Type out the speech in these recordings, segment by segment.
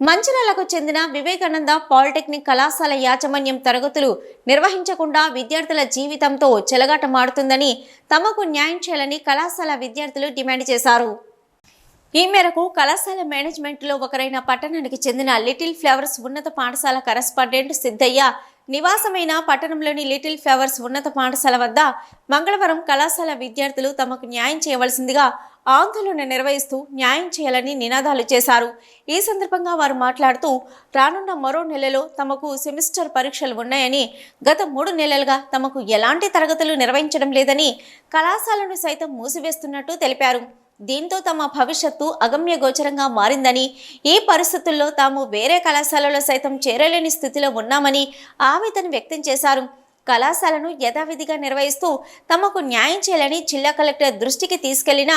మంచిర్యాలకు చెందిన వివేకానంద పాలిటెక్నిక్ కళాశాల యాజమాన్యం తరగతులు నిర్వహించకుండా విద్యార్థుల జీవితంతో చెలగాటమాడుతుందని తమకు న్యాయం చేయాలని కళాశాల విద్యార్థులు డిమాండ్ చేశారు. ఈ మేరకు కళాశాల మేనేజ్మెంట్లో ఒకరైన పట్టణానికి చెందిన లిటిల్ ఫ్లవర్స్ ఉన్నత పాఠశాల కరస్పాండెంట్ సిద్ధయ్య నివాసమైన పట్టణంలోని లిటిల్ ఫ్లవర్స్ ఉన్నత పాఠశాల వద్ద మంగళవారం కళాశాల విద్యార్థులు తమకు న్యాయం చేయవలసిందిగా ఆందోళన నిర్వహిస్తూ న్యాయం చేయాలని నినాదాలు చేశారు. ఈ సందర్భంగా వారు మాట్లాడుతూ రానున్న మరో నెలలో తమకు సెమిస్టర్ పరీక్షలు ఉన్నాయని గత మూడు నెలలుగా తమకు ఎలాంటి తరగతులు నిర్వహించడం లేదని కళాశాలను సైతం మూసివేస్తున్నట్టు తెలిపారు. దీంతో తమ భవిష్యత్తు అగమ్య గోచరంగా మారిందని ఈ పరిస్థితుల్లో తాము వేరే కళాశాలలో సైతం చేరలేని స్థితిలో ఉన్నామని ఆవేదన వ్యక్తం చేశారు. కళాశాలను యథావిధిగా నిర్వహిస్తూ తమకు న్యాయం చేయాలని జిల్లా కలెక్టర్ దృష్టికి తీసుకెళ్ళిన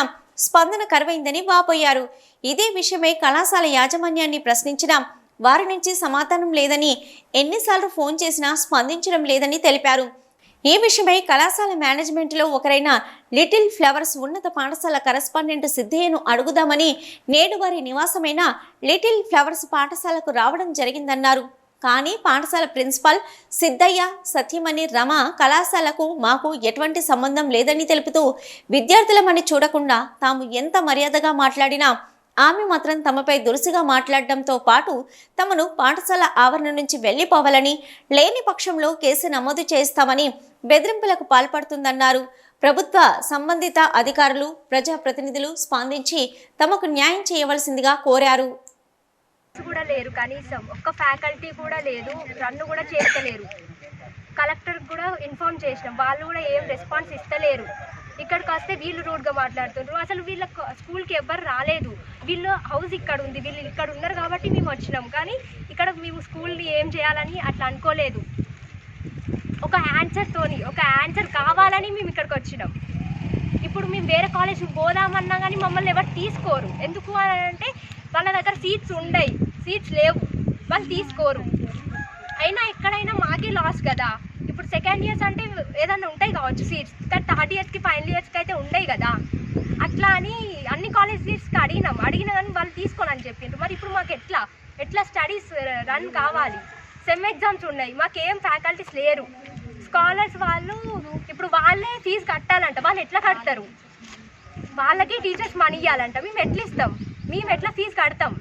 స్పందన కరువైందని వాపోయారు. ఇదే విషయమై కళాశాల యాజమాన్యాన్ని ప్రశ్నించిన వారి నుంచి సమాధానం లేదని ఎన్నిసార్లు ఫోన్ చేసినా స్పందించడం లేదని తెలిపారు. ఈ విషయమై కళాశాల మేనేజ్మెంట్లో ఒకరైన లిటిల్ ఫ్లవర్స్ ఉన్నత పాఠశాల కరస్పాండెంట్ సిద్ధయ్యను అడుగుదామని నేడు వారి నివాసమైన లిటిల్ ఫ్లవర్స్ పాఠశాలకు రావడం జరిగిందన్నారు. కానీ పాఠశాల ప్రిన్సిపాల్ సిద్ధయ్య సత్యమణి రమ కళాశాలకు మాకు ఎటువంటి సంబంధం లేదని తెలుపుతూ విద్యార్థులమని చూడకుండా తాము ఎంత మర్యాదగా మాట్లాడినా ఆమె మాత్రం తమపై దురుసుగా మాట్లాడడంతో పాటు తమను పాఠశాల ఆవరణ నుంచి వెళ్ళిపోవాలని లేని పక్షంలో కేసు నమోదు చేస్తామని బెదిరింపులకు పాల్పడుతుందన్నారు. ప్రభుత్వ సంబంధిత అధికారులు ప్రజాప్రతినిధులు స్పందించి తమకు న్యాయం చేయవలసిందిగా కోరారు. కూడా లేరు కనీసం. ఒక్క ఫ్యాకల్టీ కూడా లేదు. రన్ను కూడా చేస్తలేరు కలెక్టర్ కూడా ఇన్ఫార్మ్ చేసినాం. వాళ్ళు కూడా ఏం రెస్పాన్స్ ఇస్తలేరు. ఇక్కడికి వస్తే వీళ్ళు రూడ్గా మాట్లాడుతుండ్రు. అసలు వీళ్ళ స్కూల్కి ఎవ్వరు రాలేదు. వీళ్ళు హౌస్ ఇక్కడ ఉంది. వీళ్ళు ఇక్కడ ఉన్నారు కాబట్టి మేము వచ్చినాం. కానీ ఇక్కడ మేము స్కూల్ని ఏం చేయాలని అట్లా అనుకోలేదు. ఒక ఆన్సర్తోని ఒక ఆన్సర్ కావాలని మేము ఇక్కడికి వచ్చినాం. ఇప్పుడు మేము వేరే కాలేజ్కి పోదామన్నా కానీ మమ్మల్ని ఎవరు తీసుకోరు. ఎందుకు అని అంటే వాళ్ళ దగ్గర సీట్స్ ఉండయి. సీట్స్ లేవు. వాళ్ళు తీసుకోరు. అయినా ఎక్కడైనా మాకే లాస్ కదా. ఇప్పుడు సెకండ్ ఇయర్స్ అంటే ఏదైనా ఉంటాయి కావచ్చు సీట్స్ కానీ థర్డ్ ఇయర్స్కి ఫైనల్ ఇయర్స్కి అయితే ఉండయి కదా. అట్లా అని అన్ని కాలేజ్ సీట్స్కి అడిగినాం. అడిగిన కానీ వాళ్ళు తీసుకోనని చెప్పిండ్రు. మరి ఇప్పుడు మాకు ఎట్లా? ఎట్లా స్టడీస్ రన్ కావాలి? సెమ్ ఎగ్జామ్స్ ఉన్నాయి. మాకేం ఫ్యాకల్టీస్ లేరు. స్కాలర్స్ వాళ్ళు ఇప్పుడు వాళ్ళే ఫీజు కట్టాలంట. వాళ్ళు ఎట్లా కడతారు? వాళ్ళకి టీచర్స్ మనీ ఇవ్వాలంట మేము ఎట్లా ఇస్తాం? మేము ఎట్లా ఫీజు కడతాం?